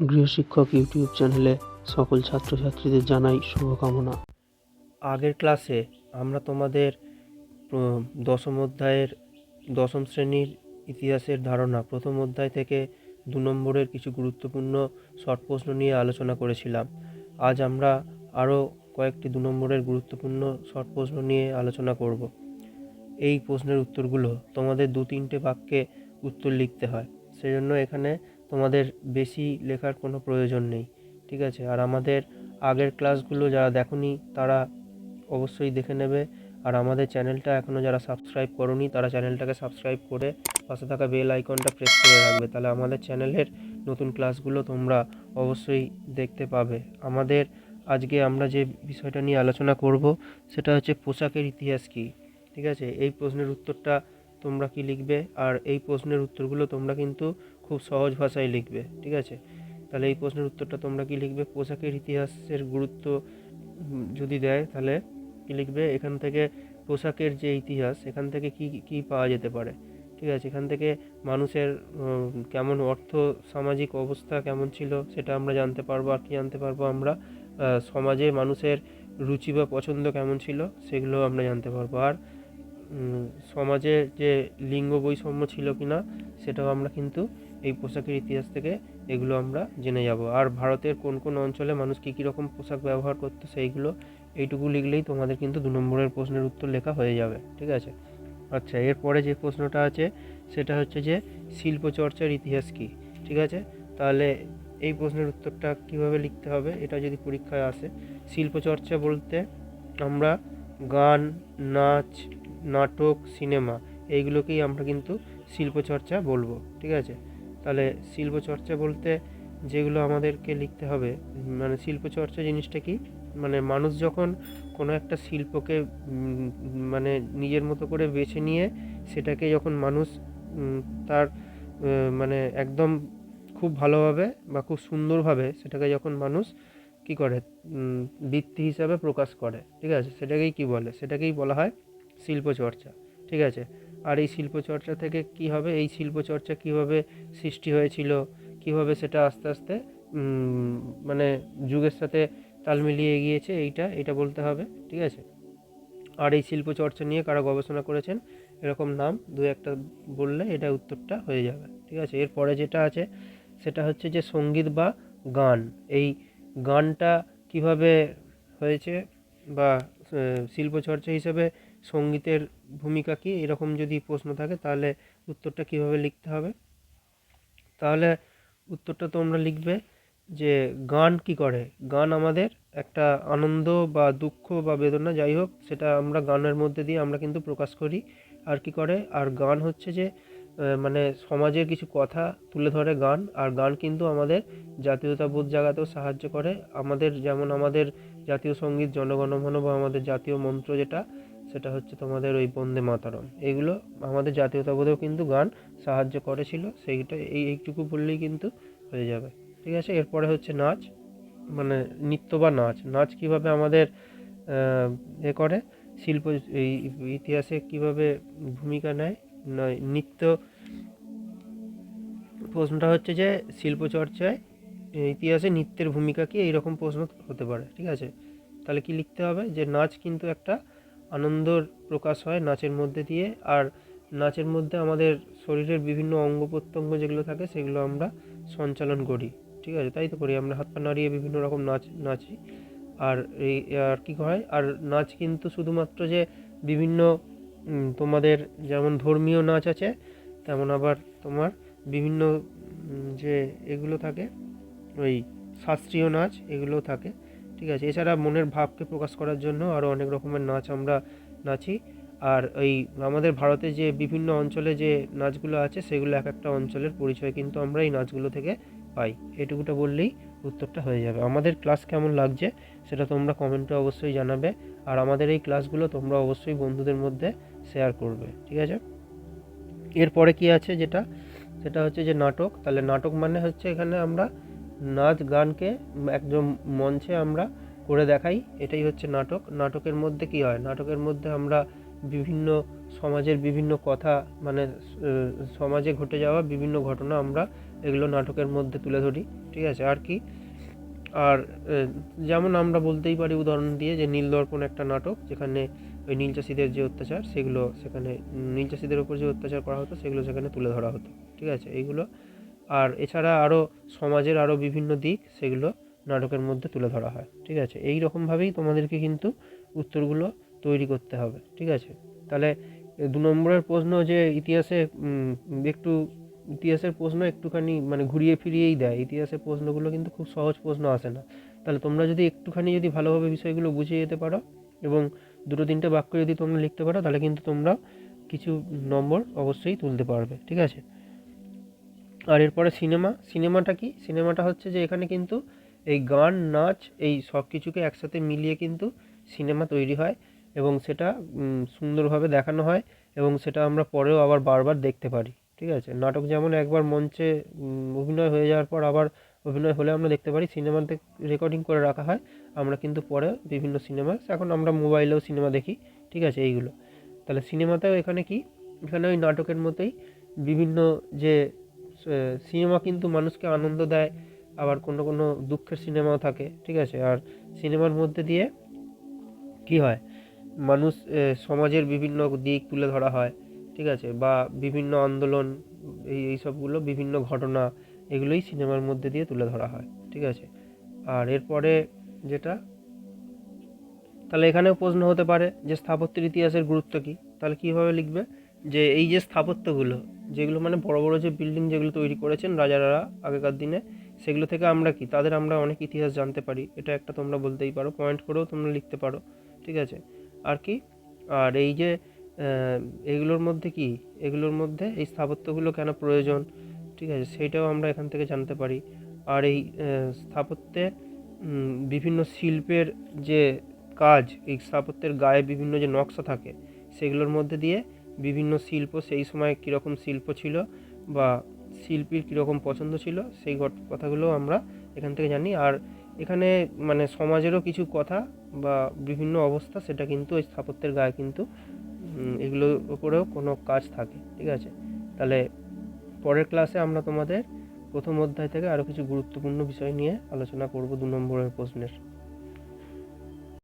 গৃহশিক্ষক YouTube চ্যানেলে সকল ছাত্রছাত্রীদের জানাই শুভকামনা। আগের ক্লাসে আমরা তোমাদের দশম অধ্যায়ের দশম শ্রেণির ইতিহাসের ধারণা, প্রথম অধ্যায় থেকে দু নম্বরের কিছু গুরুত্বপূর্ণ শর্ট প্রশ্ন নিয়ে আলোচনা করেছিলাম। আজ আমরা আরও কয়েকটি দু নম্বরের গুরুত্বপূর্ণ শর্ট প্রশ্ন নিয়ে আলোচনা করব। এই প্রশ্নের উত্তরগুলো তোমাদের দু তিনটে বাক্যে উত্তর লিখতে হয়। সেজন্য এখানে তোমাদের বেশি লেখার কোনো প্রয়োজন নেই, ঠিক আছে? আর আমাদের আগের ক্লাসগুলো যারা দেখোনি, তারা অবশ্যই দেখে নেবে। আর আমাদের চ্যানেলটা এখনও যারা সাবস্ক্রাইব করোনি, তারা চ্যানেলটাকে সাবস্ক্রাইব করে পাশে থাকা বেল আইকনটা প্রেস করে রাখবে। তাহলে আমাদের চ্যানেলের নতুন ক্লাসগুলো তোমরা অবশ্যই দেখতে পাবে। আমাদের আজকে আমরা যে বিষয়টা নিয়ে আলোচনা করব, সেটা হচ্ছে পোশাকের ইতিহাস কী, ঠিক আছে? এই প্রশ্নের উত্তরটা তোমরা কি লিখবে? আর এই প্রশ্নের উত্তরগুলো তোমরা কিন্তু খুব সহজ ভাষায় লিখবে, ঠিক আছে? তাহলে এই প্রশ্নের উত্তরটা তোমরা কি লিখবে? পোশাকের ইতিহাসের গুরুত্ব যদি দেয়, তাহলে কি লিখবে? এখান থেকে পোশাকের যে ইতিহাস, এখান থেকে কি কি পাওয়া যেতে পারে? ঠিক আছে, এখান থেকে মানুষের কেমন অর্থ, সামাজিক অবস্থা কেমন ছিল, সেটা আমরা জানতে পারব। আর কি জানতে পারব আমরা? সমাজে মানুষের রুচি বা পছন্দ কেমন ছিল, সেগুলো আমরা জানতে পারব। আর সমাজে যে লিঙ্গ বৈষম্য ছিল কি না সেটাও আমরা কিন্তু এই পোশাকের ইতিহাস থেকে এগুলো আমরা জেনে যাব। আর ভারতের কোন কোন অঞ্চলে মানুষ কী কী রকম পোশাক ব্যবহার করতো, সেইগুলো এইটুকু লিখলেই তোমাদের কিন্তু দু নম্বরের প্রশ্নের উত্তর লেখা হয়ে যাবে, ঠিক আছে? আচ্ছা এরপরে যে প্রশ্নটা আছে, সেটা হচ্ছে যে শিল্পচর্চার ইতিহাস কী, ঠিক আছে? তাহলে এই প্রশ্নের উত্তরটা কীভাবে লিখতে হবে, এটা যদি পরীক্ষায় আসে। শিল্পচর্চা বলতে আমরা গান, নাচ নাটক, সিনেমা, এইগুলোকেই আমরা কিন্তু শিল্পচর্চা বলব, ঠিক আছে? তাহলে শিল্পচর্চা বলতে যেগুলো আমাদেরকে লিখতে হবে মানে শিল্পচর্চা জিনিসটা কি? মানে মানুষ যখন কোনো একটা শিল্পকে মানে নিজের মতো করে বেছে নিয়ে সেটাকে যখন মানুষ তার মানে একদম খুব ভালোভাবে বা খুব সুন্দরভাবে সেটাকে যখন মানুষ কি করে? বৃত্তি হিসাবে প্রকাশ করে, ঠিক আছে? সেটাকেই কি বলে? সেটাকেই বলা হয় শিল্পচর্চা, ঠিক আছে? আর এই শিল্পচর্চা থেকে কি হবে? এই শিল্পচর্চা কীভাবে সৃষ্টি হয়েছিল? কীভাবে সেটা আস্তে আস্তে মানে যুগের সাথে তাল মিলিয়ে এগিয়েছে? এইটা, এটা বলতে হবে, ঠিক আছে? আর এই শিল্পচর্চা নিয়ে কারা গবেষণা করেছেন? এরকম নাম, দু একটা বললে এটা উত্তরটা হয়ে যাবে, ঠিক আছে? এরপরে যেটা আছে, সেটা হচ্ছে যে সংগীত বা গান, এই গানটা কীভাবে হয়েছে বা শিল্পচর্চা হিসেবে সঙ্গীতের ভূমিকা কী? এরকম যদি প্রশ্ন থাকে, তাহলে উত্তরটা কীভাবে লিখতে হবে? তাহলে উত্তরটা তোমরা লিখবে যে, গান কি করে? গান আমাদের একটা আনন্দ বা দুঃখ বা বেদনা, যাই হোক, সেটা আমরা গানের মধ্যে দিয়ে আমরা কিন্তু প্রকাশ করি। আর কি করে? আর গান হচ্ছে যে মানে সমাজের কিছু কথা তুলে ধরে গান। আর গান কিন্তু আমাদের জাতীয়তাবোধ জাগাতেও সাহায্য করে। আমাদের যেমন আমাদের জাতীয় সংগীত জনগণমন বা আমাদের জাতীয় মন্ত্র যেটা, সেটা হচ্ছে তোমাদের ওই বন্দে মাতারম। এগুলো আমাদের জাতীয়তাবোধেও কিন্তু গান সাহায্য করেছিল সেইটা এই এইটুকু বললেই কিন্তু হয়ে যাবে। ঠিক আছে? এরপরে হচ্ছে নাচ মানে নৃত্য বা নাচ। নাচ কীভাবে আমাদের এ করে? শিল্প এই ইতিহাসে কীভাবে ভূমিকা নেয়? নয়, নৃত্য প্রশ্নটা হচ্ছে যে শিল্পচর্চায় ইতিহাসে নৃত্যের ভূমিকা কি এইরকম প্রশ্ন হতে পারে, ঠিক আছে? তাহলে কি লিখতে হবে? যে নাচ কিন্তু একটা আনন্দর প্রকাশ হয় নাচের মধ্যে দিয়ে, আর নাচের মধ্যে আমাদের শরীরের বিভিন্ন অঙ্গ প্রত্যঙ্গ যেগুলো থাকে সেগুলো আমরা সঞ্চালন করি, ঠিক আছে? তাই তো করি, আমরা হাত পা নাড়িয়ে বিভিন্ন রকম নাচ, নাচি। আর এই, আর কি হয়? আর নাচ কিন্তু শুধুমাত্র যে বিভিন্ন তোমাদের যেমন ধর্মীয় নাচ আছে, তেমন আবার তোমার বিভিন্ন যে এগুলো থাকে ওই শাস্ত্রীয় নাচ, এগুলোও থাকে। ঠিক আছে, এছাড়া মনের ভাবকে প্রকাশ করার জন্য আরও অনেক রকমের নাচ আমরা নাচি। আর এই আমাদের ভারতে যে বিভিন্ন অঞ্চলে যে নাচগুলো আছে, সেগুলো এক একটা অঞ্চলের পরিচয় কিন্তু আমরা এই নাচগুলো থেকে পাই। এটুকুটা বললেই উত্তরটা হয়ে যাবে। আমাদের ক্লাস কেমন লাগছে, সেটা তোমরা কমেন্টে অবশ্যই জানাবে। আর আমাদের এই ক্লাসগুলো তোমরা অবশ্যই বন্ধুদের মধ্যে শেয়ার করবে। ঠিক আছে? এরপরে কি আছে যেটা? সেটা হচ্ছে যে নাটক। তাহলে নাটক মানে হচ্ছে এখানে আমরা নাচ গানকে একদম মঞ্চে আমরা করে দেখাই। এটাই হচ্ছে নাটক। নাটকের মধ্যে কি হয়? নাটকের মধ্যে আমরা বিভিন্ন সমাজের বিভিন্ন কথা মানে সমাজে ঘটে যাওয়া বিভিন্ন ঘটনা আমরা এগুলো নাটকের মধ্যে তুলে ধরি। ঠিক আছে? আর কি? আর যেমন আমরা বলতেই পারি উদাহরণ দিয়ে যে নীলদর্পণ একটা নাটক যেখানে ওই নীল চাষিদের যে অত্যাচার সেগুলো সেখানে উম, নীল চাষিদের উপর যে অত্যাচার করা হতো সেগুলো সেখানে তুলে ধরা হতো। ঠিক আছে? এইগুলো আর এছাড়া আরও সমাজের আরও বিভিন্ন দিক সেগুলো নাটকের মধ্যে তুলে ধরা হয়, ঠিক আছে? এই রকমভাবেই তোমাদেরকে কিন্তু উত্তরগুলো তৈরি করতে হবে, ঠিক আছে? তাহলে দু নম্বরের প্রশ্ন যে ইতিহাসে একটু ইতিহাসের প্রশ্ন একটুখানি মানে ঘুরিয়ে ফিরিয়েই দেয়, ইতিহাসের প্রশ্নগুলো কিন্তু খুব সহজ প্রশ্ন আসে না। তাহলে তোমরা যদি একটুখানি যদি ভালোভাবে বিষয়গুলো বুঝিয়ে যেতে পারো এবং দুটো তিনটে বাক্য যদি তোমরা লিখতে পারো, তাহলে কিন্তু তোমরা কিছু নম্বর অবশ্যই তুলতে পারবে, ঠিক আছে? আর এরপরে সিনেমা, সিনেমাটা কি? সিনেমাটা হচ্ছে যে এখানে কিন্তু এই গান, নাচ, এই সব কিছুকে একসাথে মিলিয়ে কিন্তু সিনেমা তৈরি হয় এবং সেটা সুন্দরভাবে দেখানো হয় এবং সেটা আমরা পরেও আবার বারবার দেখতে পারি, ঠিক আছে? নাটক যেমন একবার মঞ্চে অভিনয় হয়ে যাওয়ার পর আবার অভিনয় হলে আমরা দেখতে পারি, সিনেমাতে রেকর্ডিং করে রাখা হয়, আমরা কিন্তু পরে বিভিন্ন সিনেমা এখন আমরা মোবাইলেও সিনেমা দেখি, ঠিক আছে? এইগুলো। তাহলে সিনেমাতেও এখানে কি? এখানে ওই নাটকের মতোই বিভিন্ন যে সিনেমা কিন্তু মানুষকে আনন্দ দেয়, আবার কোনো কোনো দুঃখের সিনেমাও থাকে, ঠিক আছে? আর সিনেমার মধ্যে দিয়ে কি হয়? মানুষ সমাজের বিভিন্ন দিক তুলে ধরা হয়, ঠিক আছে? বা বিভিন্ন আন্দোলন, এই এই সবগুলো বিভিন্ন ঘটনা, এগুলোই সিনেমার মধ্যে দিয়ে তুলে ধরা হয়, ঠিক আছে? আর এরপরে যেটা? তাহলে এখানেও প্রশ্ন হতে পারে যে স্থাপত্যের ইতিহাসের গুরুত্ব কী? তাহলে কীভাবে লিখবে? যে এই যে স্থাপত্যগুলো, যেগুলো মানে বড় বড় যে বিল্ডিং যেগুলো তৈরি করেছেন রাজারা আগেকার দিনে, সেগুলো থেকে আমরা কি? তাদের আমরা অনেক ইতিহাস জানতে পারি। এটা একটা তোমরা বলতেই পারো পয়েন্ট করেও তোমরা লিখতে পারো, ঠিক আছে? আর কি? আর এই যে এগুলোর মধ্যে কি? এগুলোর মধ্যে এই স্থাপত্যগুলো কেন প্রয়োজন? ঠিক আছে? সেইটাও আমরা এখান থেকে জানতে পারি। আর এই স্থাপত্যে বিভিন্ন শিল্পের যে কাজ, এই স্থাপত্যের গায়ে বিভিন্ন যে নকশা থাকে, সেগুলোর মধ্যে দিয়ে বিভিন্ন শিল্প, সেই সময় কীরকম শিল্প ছিল বা শিল্পীর কীরকম পছন্দ ছিল, সেই কথাগুলো আমরা এখান থেকে জানি। আর এখানে মানে সমাজেরও কিছু কথা বা বিভিন্ন অবস্থা, সেটা কিন্তু ওই স্থাপত্যের গায়ে কিন্তু এগুলোর উপরেও কোনো কাজ থাকে, ঠিক আছে? তাহলে পরের ক্লাসে আমরা তোমাদের প্রথম অধ্যায় থেকে আরও কিছু গুরুত্বপূর্ণ বিষয় নিয়ে আলোচনা করব দু নম্বরের প্রশ্নের।